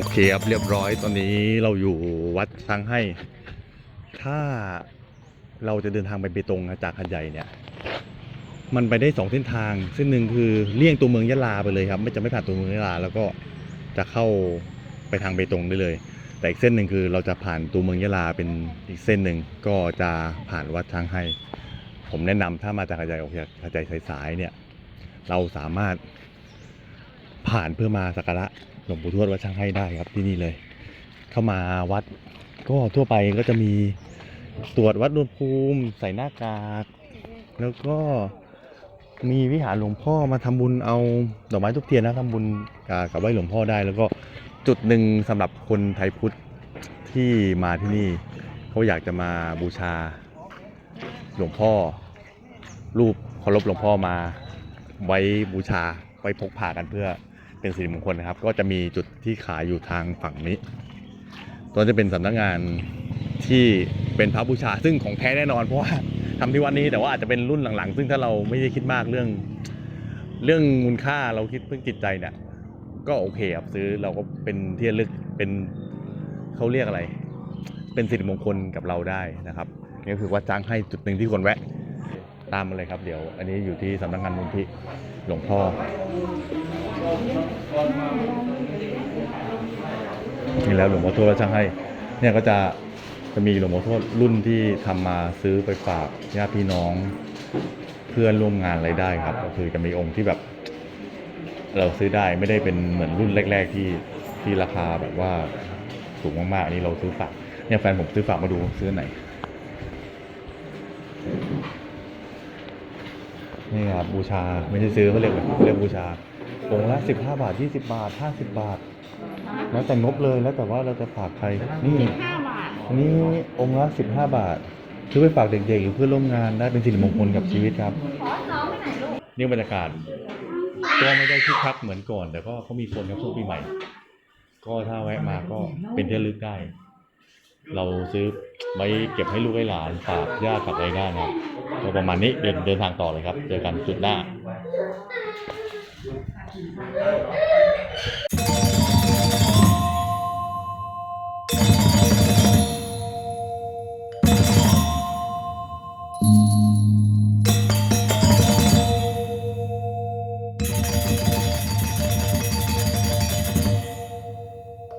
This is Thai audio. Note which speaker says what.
Speaker 1: โอเคครับเรียบร้อยตอนนี้เราอยู่วัดช้างให้ ถ้าเราจะเดินทางไปเบตงจากหัดใหญ่เนี่ย มันไปได้สองเส้นทางเส้นหนึ่งคือเลี่ยงตัวเมืองยะลาไปเลยครับ ไม่จะไม่ผ่านตัวเมืองยะลา แล้วก็จะเข้าไปทางเบตงได้เลย แต่อีกเส้นหนึ่งคือเราจะผ่านตัวเมืองยะลาเป็นอีกเส้นหนึ่งก็จะผ่านวัดช้างให้ ผมแนะนำถ้ามาจากหัดใหญ่ออกจากหัดใหญ่สายๆเนี่ย เราสามารถผ่านเพื่อมาสักการะ ลวงปู่ทวดวัดช้างให้ได้ครับที่นี่เลย เข้ามาวัด ก็ทั่วไปก็จะมีตรวจวัดอุณหภูมิใส่หน้ากาก แล้วก็มีวิหารหลวงพ่อมาทำบุญเอาดอกไม้ทุกเทียนนะทำบุญกับไหว้หลวงพ่อได้ แล้วก็จุดหนึ่งสำหรับคนไทยพุทธที่มาที่นี่เขาอยากจะมาบูชาหลวงพ่อ รูปเคารพหลวงพ่อมาไว้บูชาไว้พกพากันเพื่อ เป็นสิริมงคลนะครับ ก็จะมีจุดที่ขายอยู่ทางฝั่งนี้ ตัวจะเป็นสำนักงานที่เป็นพระบูชาซึ่งของแท้แน่นอนเพราะว่าทำที่วัดนี้แต่ว่าอาจจะเป็นรุ่นหลังๆ ซึ่งถ้าเราไม่ได้คิดมากเรื่อง เรื่องมูลค่าเราคิดเพื่อจิตใจเนี่ยก็โอเคครับซื้อเราก็เป็นที่ระลึกเป็นเขาเรียกอะไร เป็นสิริมงคลกับเราได้นะครับนี่คือวัดจ้างให้จุดหนึ่งที่คนแวะ ตามมาเลยครับเดี๋ยวอันนี้อยู่ที่สำนักงานมูลที่หลวงพ่อนี่แล้วหลวงพ่อโทษวัดช่างให้ เนี่ยก็จะจะมีหลวงพ่อโทษรุ่นที่ทำมาซื้อไปฝากญาติพี่น้องเพื่อนร่วมงานอะไรได้ครับ ก็คือจะมีองค์ที่แบบ เราซื้อได้ไม่ได้เป็นเหมือนรุ่นแรก ๆที่ที่ราคาแบบว่าสูงมากๆอันนี้เราซื้อฝากเนี่ยแฟนผมซื้อฝากมาดูซื้อไหน นี่ครับบูชาไม่ใช่ซื้อเขาเรียกอะไรเขาเรียกบูชาองค์ละสิบห้าบาทยี่สิบาทห้าสิบบาท แล้วแต่งบเลยแล้วแต่ว่าเราจะฝากใครนี่
Speaker 2: ห้าบาท
Speaker 1: นี่องค์ละสิบห้าบาทซื้อไปฝากเด็กๆหรือเพื่อนร่วมงานได้เป็นสิริมงคลกับชีวิตครับ
Speaker 2: ขอน้องไปไหนลูก
Speaker 1: นี่บรรยากาศก็ไม่ได้คึกคักเหมือนก่อน แต่ก็เขามีคนครับช่วงปีใหม่ ก็ถ้าแวะมาก็เป็นที่ระลึกได้ เราซื้อไว้เก็บให้ลูกให้หลานฝากญาติฝากอะไรได้นะก็ประมาณนี้เดินเดินทางต่อเลยครับ เจอกันจุดหน้า